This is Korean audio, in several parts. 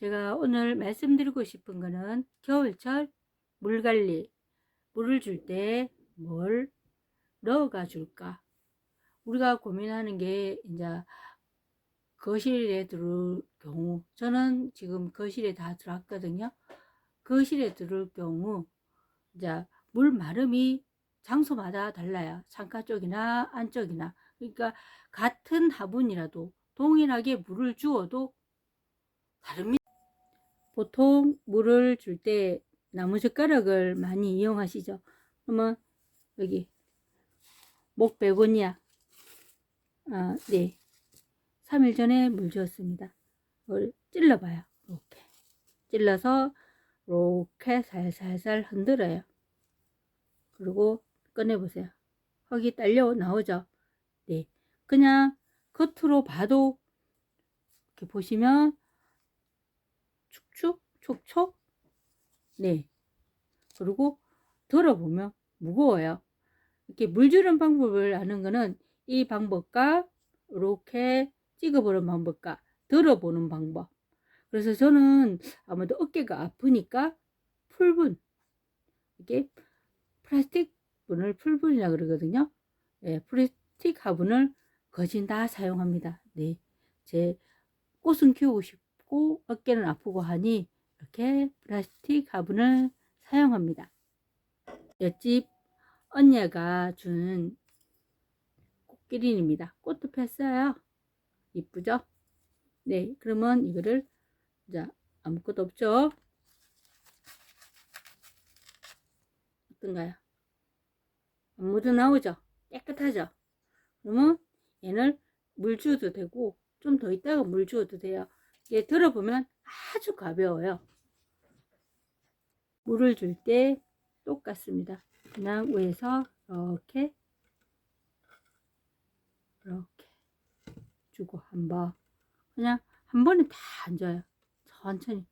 제가 오늘 말씀드리고 싶은 거는 겨울철 물 관리, 물을 줄 때 뭘 넣어가 줄까? 우리가 고민하는 게 이제 거실에 들을 경우, 저는 지금 거실에 다 들어왔거든요. 거실에 들을 경우, 이제 물 마름이 장소마다 달라요. 창가 쪽이나 안쪽이나. 그러니까 같은 화분이라도 동일하게 물을 주어도 다릅니다. 보통 물을 줄 때 나무젓가락을 많이 이용하시죠. 그러면 여기 목 베고니아 아, 네. 3일 전에 물 주었습니다. 이걸 찔러봐요. 이렇게 찔러서 이렇게 살살살 흔들어요. 그리고 꺼내보세요. 흙이 딸려 나오죠. 네. 그냥 겉으로 봐도 이렇게 보시면 축축 촉촉 네. 그리고 들어보면 무거워요. 이렇게 물 주는 방법을 아는 거는 이 방법과 이렇게 찍어보는 방법과 들어보는 방법. 그래서 저는 아무래도 어깨가 아프니까 풀분 이게 플라스틱 분을 풀분이라 그러거든요. 네, 플라스틱 화분을 거진 다 사용합니다. 네, 제 꽃은 키우고 싶 고 어깨는 아프고 하니 이렇게 플라스틱 화분을 사용합니다. 옆집 언니가 준 꽃기린입니다. 꽃도 폈어요. 이쁘죠? 네, 그러면 이거를 자 아무것도 없죠? 어떤가요? 아무도 나오죠? 깨끗하죠? 그러면 얘를 물 주어도 되고 좀 더 있다가 물 주어도 돼요. 얘 들어보면 아주 가벼워요. 물을 줄 때 똑같습니다. 그냥 위에서 이렇게 이렇게 주고 한번 그냥 한 번에 다안 줘요. 천천히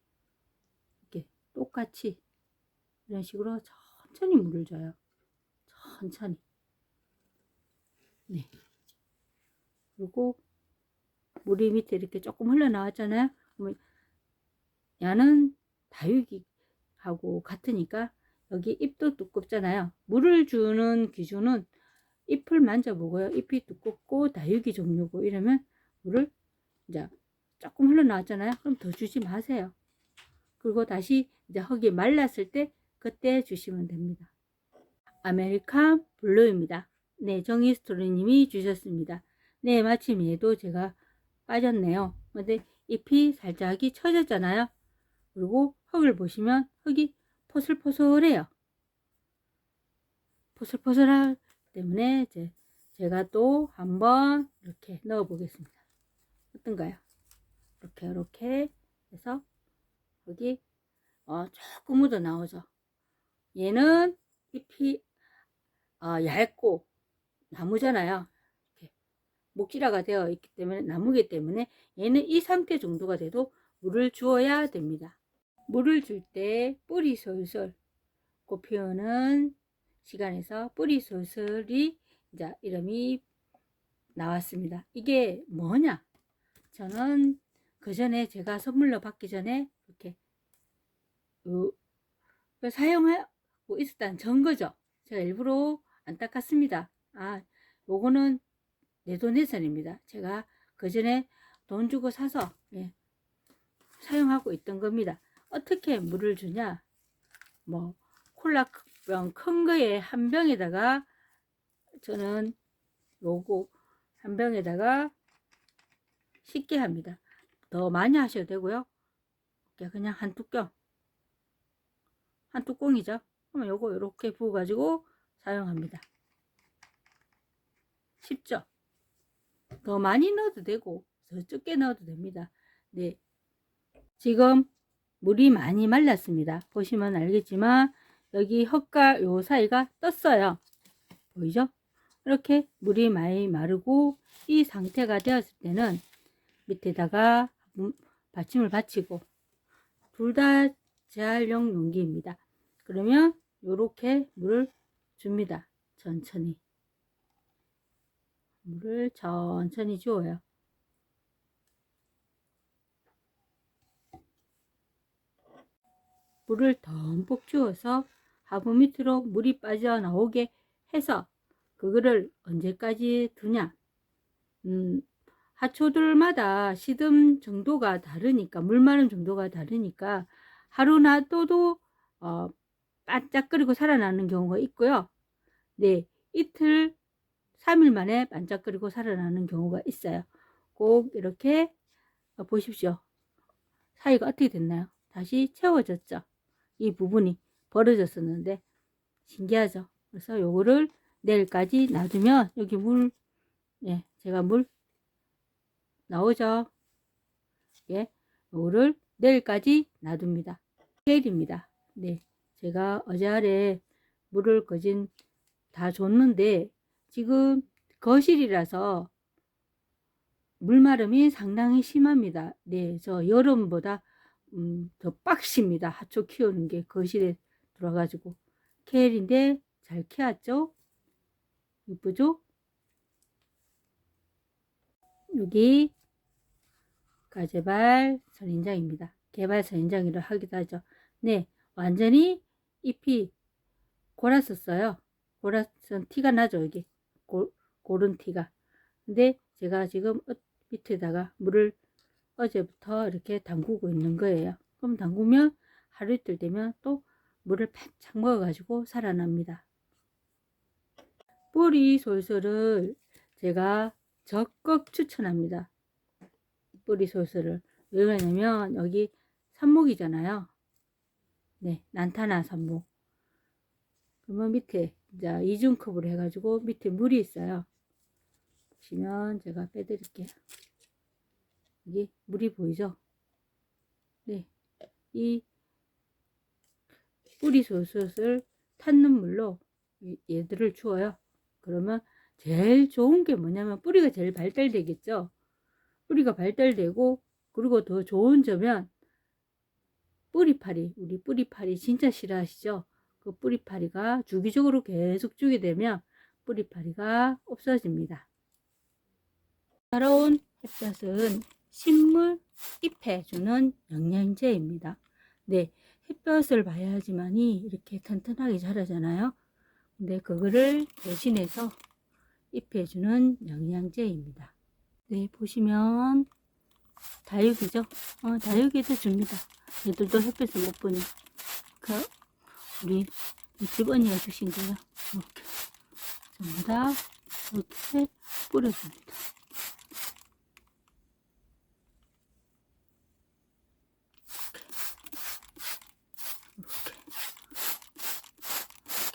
이렇게 똑같이 이런 식으로 천천히 물을 줘요. 천천히 네 그리고 물이 밑에 이렇게 조금 흘러나왔잖아요. 야는 다육이하고 같으니까 여기 잎도 두껍잖아요. 물을 주는 기준은 잎을 만져보고요. 잎이 두껍고 다육이 종류고 이러면 물을 이제 조금 흘러나왔잖아요. 그럼 더 주지 마세요. 그리고 다시 이제 흙이 말랐을 때 그때 주시면 됩니다. 아메리칸 블루입니다. 네, 정희스토리님이 주셨습니다. 네, 마침 얘도 제가 빠졌네요. 근데 잎이 살짝이 처졌잖아요. 그리고 흙을 보시면 흙이 포슬포슬해요. 포슬포슬하기 때문에 이제 제가 또 한번 이렇게 넣어 보겠습니다. 어떤가요? 이렇게 이렇게 해서 여기 어, 조금 묻어 나오죠. 얘는 잎이 어, 얇고 나무잖아요. 목질화가 되어 있기 때문에 나무기 때문에 얘는 이 상태 정도가 돼도 물을 주어야 됩니다. 물을 줄 때 뿌리 솔솔 꽃 피우는 시간에서 뿌리 솔솔이 이제 이름이 나왔습니다. 이게 뭐냐? 저는 그 전에 제가 선물로 받기 전에 이렇게 사용하고 있었다는 증거죠. 제가 일부러 안 닦았습니다. 아, 요거는 내돈내산입니다. 제가 그 전에 돈 주고 사서 예, 사용하고 있던 겁니다. 어떻게 물을 주냐? 뭐 콜라병 큰 거에 한 병에다가 저는 요거 한 병에다가 쉽게 합니다. 더 많이 하셔도 되고요. 그냥 한 뚜껑 한 뚜껑이죠. 그러면 요거 이렇게 부어 가지고 사용합니다. 쉽죠? 더 많이 넣어도 되고 더 적게 넣어도 됩니다. 네. 지금 물이 많이 말랐습니다. 보시면 알겠지만 여기 흙과 요 사이가 떴어요. 보이죠? 이렇게 물이 많이 마르고 이 상태가 되었을 때는 밑에다가 받침을 받치고 둘 다 재활용 용기입니다. 그러면 이렇게 물을 줍니다. 천천히. 물을 천천히 주어요. 물을 덤뿍 주어서 하부 밑으로 물이 빠져나오게 해서 그거를 언제까지 두냐? 음, 하초들마다 시듬 정도가 다르니까 물 마름 정도가 다르니까 하루 놔둬도 어, 반짝거리고 살아나는 경우가 있고요. 네, 이틀, 3일 만에 반짝거리고 살아나는 경우가 있어요. 꼭 이렇게 어, 보십시오. 사이가 어떻게 됐나요? 다시 채워졌죠. 이 부분이 벌어졌었는데 신기하죠. 그래서 요거를 내일까지 놔두면 여기 물, 예, 제가 물 나오죠. 예, 요거를 내일까지 놔둡니다. 케일입니다. 네, 제가 어제 아래 물을 거진 다 줬는데 지금 거실이라서 물마름이 상당히 심합니다. 네, 저 여름보다 음, 더 빡십니다. 하초 키우는 게 거실에 들어가지고 케일인데 잘 키웠죠? 이쁘죠? 여기 가재발 선인장입니다. 개발 선인장이라 하기도 하죠. 네, 완전히 잎이 골았었어요. 골았은 티가 나죠, 여기. 고, 고른 티가. 근데 제가 지금 어- 밑에다가 물을 어제부터 이렇게 담그고 있는 거예요. 그럼 담그면 하루 이틀 되면 또 물을 팍착 먹어가지고 살아납니다. 뿌리 솔솔을 제가 적극 추천합니다. 뿌리 솔솔을. 왜 그러냐면 여기 삽목이잖아요. 네, 난타나 삽목. 그러면 밑에 이제 이중컵으로 해가지고 밑에 물이 있어요. 보시면 제가 빼드릴게요. 여기 물이 보이죠? 네, 이 뿌리 솔솔을 탔는 물로 이- 얘들을 주어요. 그러면 제일 좋은 게 뭐냐면 뿌리가 제일 발달되겠죠. 뿌리가 발달되고 그리고 더 좋은 점은 뿌리파리 우리 뿌리파리 진짜 싫어하시죠? 그 뿌리파리가 주기적으로 계속 주게 되면 뿌리파리가 없어집니다. 살아온 햇볕은 식물 잎에 주는 영양제입니다. 네, 햇볕을 봐야지만이 이렇게 튼튼하게 자라잖아요. 근데 그거를 대신해서 잎에 주는 영양제입니다. 네, 보시면 다육이죠. 어, 다육이도 줍니다. 얘들도 햇볕을 못 보니 그 우리 집 언니가 주신 거요. 이렇게 전부 다 이렇게 뿌려줍니다.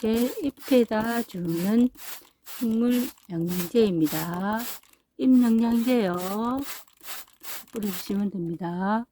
이렇게 잎에다 주는 식물 영양제입니다. 잎 영양제요. 뿌려주시면 됩니다.